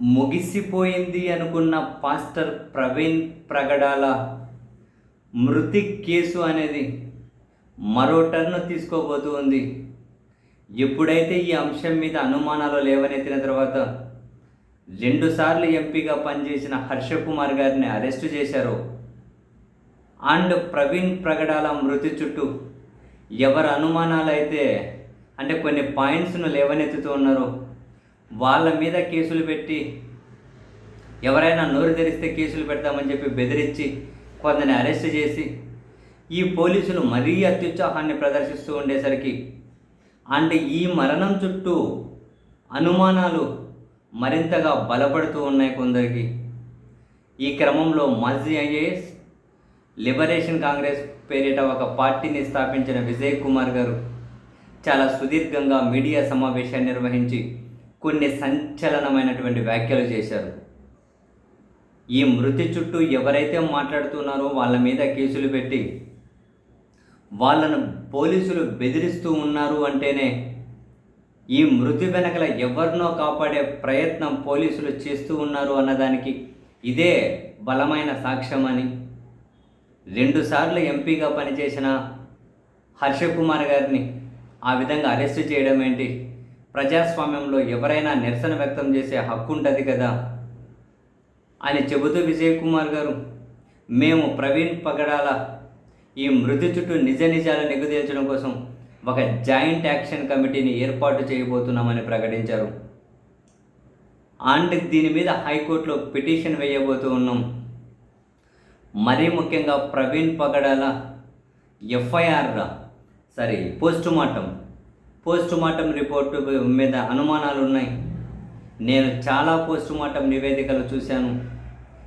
ముగిసిపోయింది అనుకున్న పాస్టర్ ప్రవీణ్ ప్రగడాల మృతి కేసు అనేది మరో టర్న్ తీసుకోబోతూ ఉంది. ఎప్పుడైతే ఈ అంశం మీద అనుమానాలు లేవనెత్తిన తర్వాత రెండుసార్లు ఎంపీగా పనిచేసిన హర్ష కుమార్ గారిని అరెస్టు చేశారో. అండ్ ప్రవీణ్ ప్రగడాల మృతి చుట్టూ ఎవరి అనుమానాలు అయితే అంటే కొన్ని పాయింట్స్ను లేవనెత్తుతూ ఉన్నారో. వాళ్ళ మీద కేసులు పెట్టి ఎవరైనా నోరు తెరిస్తే కేసులు పెడతామని చెప్పి బెదిరించి కొందరిని అరెస్ట్ చేసి ఈ పోలీసులు మరీ అత్యుత్సాహాన్ని ప్రదర్శిస్తూ ఉండేసరికి అంటే ఈ మరణం చుట్టూ అనుమానాలు మరింతగా బలపడుతూ ఉన్నాయి కొందరికి. ఈ క్రమంలో మాజీ ఐఏఎస్ లిబరేషన్ కాంగ్రెస్ పేరిట ఒక పార్టీని స్థాపించిన విజయ్ కుమార్ గారు చాలా సుదీర్ఘంగా మీడియా సమావేశాన్ని నిర్వహించి కొన్ని సంచలనమైనటువంటి వ్యాఖ్యలు చేశారు. ఈ మృతి చుట్టూ ఎవరైతే మాట్లాడుతున్నారో వాళ్ళ మీద కేసులు పెట్టి వాళ్ళను పోలీసులు బెదిరిస్తూ ఉన్నారు అంటేనే ఈ మృతి వెనకల ఎవరినో కాపాడే ప్రయత్నం పోలీసులు చేస్తూ ఉన్నారు అన్నదానికి ఇదే బలమైన సాక్ష్యమని రెండుసార్లు ఎంపీగా పనిచేసిన హర్షకుమార్ గారిని ఆ విధంగా అరెస్టు చేయడం ఏంటి? ప్రజాస్వామ్యంలో ఎవరైనా నిరసన వ్యక్తం చేసే హక్కు ఉంటుంది కదా? అని చెబుతూ విజయ్ కుమార్ గారు మేము ప్రవీణ్ పగడాల ఈ మృతి చుట్టూ నిజ నిజాలు నిగుదేల్చడం కోసం ఒక జాయింట్ యాక్షన్ కమిటీని ఏర్పాటు చేయబోతున్నామని ప్రకటించారు. అండ్ దీని మీద హైకోర్టులో పిటిషన్ వేయబోతూ ఉన్నాం. మరీ ముఖ్యంగా Praveen Pagadala FIR sorry postmortem. Post mortem report మీద అనుమానాలు ఉన్నాయి నేను చాలా పోస్ట్ మార్టం నివేదికలు చూశాను.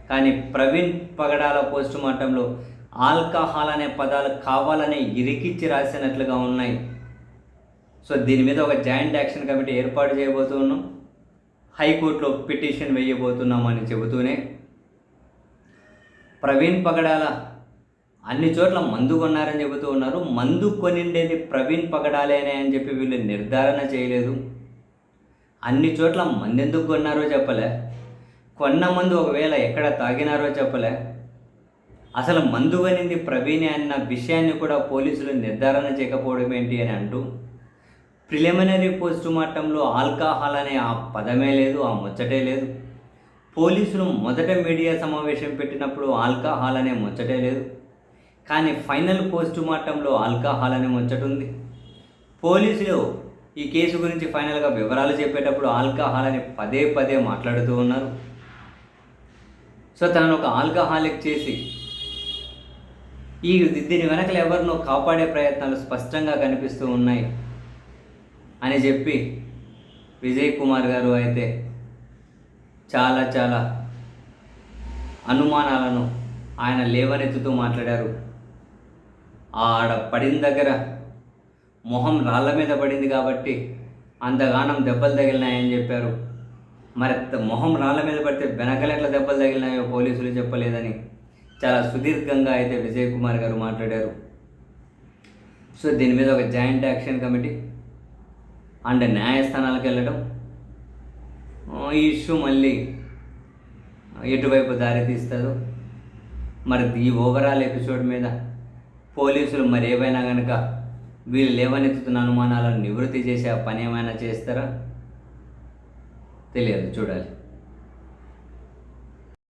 కానీ ప్రవీణ్ పగడాల పోస్ట్ మార్టంలో ఆల్కహాల్ అనే పదాలు కావాలనే ఇరికిచ్చి రాసినట్లుగా ఉన్నాయి. సో దీని మీద ఒక జాయింట్ యాక్షన్ కమిటీ ఏర్పాటు చేయబోతున్నాం. హైకోర్టులో పిటిషన్ వేయబోతున్నామని చెబుతూనే ప్రవీణ్ పగడాల అన్ని చోట్ల మందు కొన్నారని చెబుతూ ఉన్నారు. మందు కొనిండేది ప్రవీణ్ పగడాలేనే అని చెప్పి వీళ్ళు నిర్ధారణ చేయలేదు. అన్ని చోట్ల మందు ఎందుకు కొన్నారో చెప్పలే. కొన్న మందు ఒకవేళ ఎక్కడ తాగినారో చెప్పలే. అసలు మందు కొనింది ప్రవీణే అన్న విషయాన్ని కూడా పోలీసులు నిర్ధారణ చేయకపోవడం ఏంటి అని అంటూ ప్రిలిమినరీ పోస్టుమార్టంలో ఆల్కహాల్ అనే ఆ పదమే లేదు ఆ ముచ్చటే లేదు. పోలీసులు మొదట మీడియా సమావేశం పెట్టినప్పుడు ఆల్కహాల్ అనే ముచ్చటే లేదు. కానీ ఫైనల్ పోస్ట్ మార్టంలో ఆల్కహాల్ అనే ముచ్చట ఉంది పోలీసులు ఈ కేసు గురించి ఫైనల్గా వివరాలు చెప్పేటప్పుడు ఆల్కహాల్ అని పదే పదే మాట్లాడుతూ ఉన్నారు. సో తనను ఒక ఆల్కహాలిక్ చేసి ఈ దీని వెనకలు ఎవరినో కాపాడే ప్రయత్నాలు స్పష్టంగా కనిపిస్తూ ఉన్నాయి అని చెప్పి విజయ్ కుమార్ గారు అయితే చాలా చాలా అనుమానాలను ఆయన లేవనెత్తుతూ మాట్లాడారు. ఆడ పడిన దగ్గర మొహం రాళ్ళ మీద పడింది కాబట్టి అంతగానం దెబ్బలు తగిలినాయని చెప్పారు. మరి మొహం రాళ్ళ మీద పడితే వెనకలు ఎట్లా దెబ్బలు తగిలినాయో పోలీసులు చెప్పలేదని చాలా సుదీర్ఘంగా అయితే విజయ్ కుమార్ గారు మాట్లాడారు. సో దీని మీద ఒక జాయింట్ యాక్షన్ కమిటీ అండ్ న్యాయస్థానాలకు వెళ్ళడం ఈ ఇష్యూ మళ్ళీ ఎటువైపు దారి తీస్తుందో మరి ఈ ఓవరాల్ ఎపిసోడ్ మీద పోలీసులు మరి ఏవైనా కనుక వీళ్ళు లేవనెత్తుతున్న అనుమానాలను నివృత్తి చేసే ఆ పని ఏమైనా చేస్తారా? తెలియదు చూడాలి.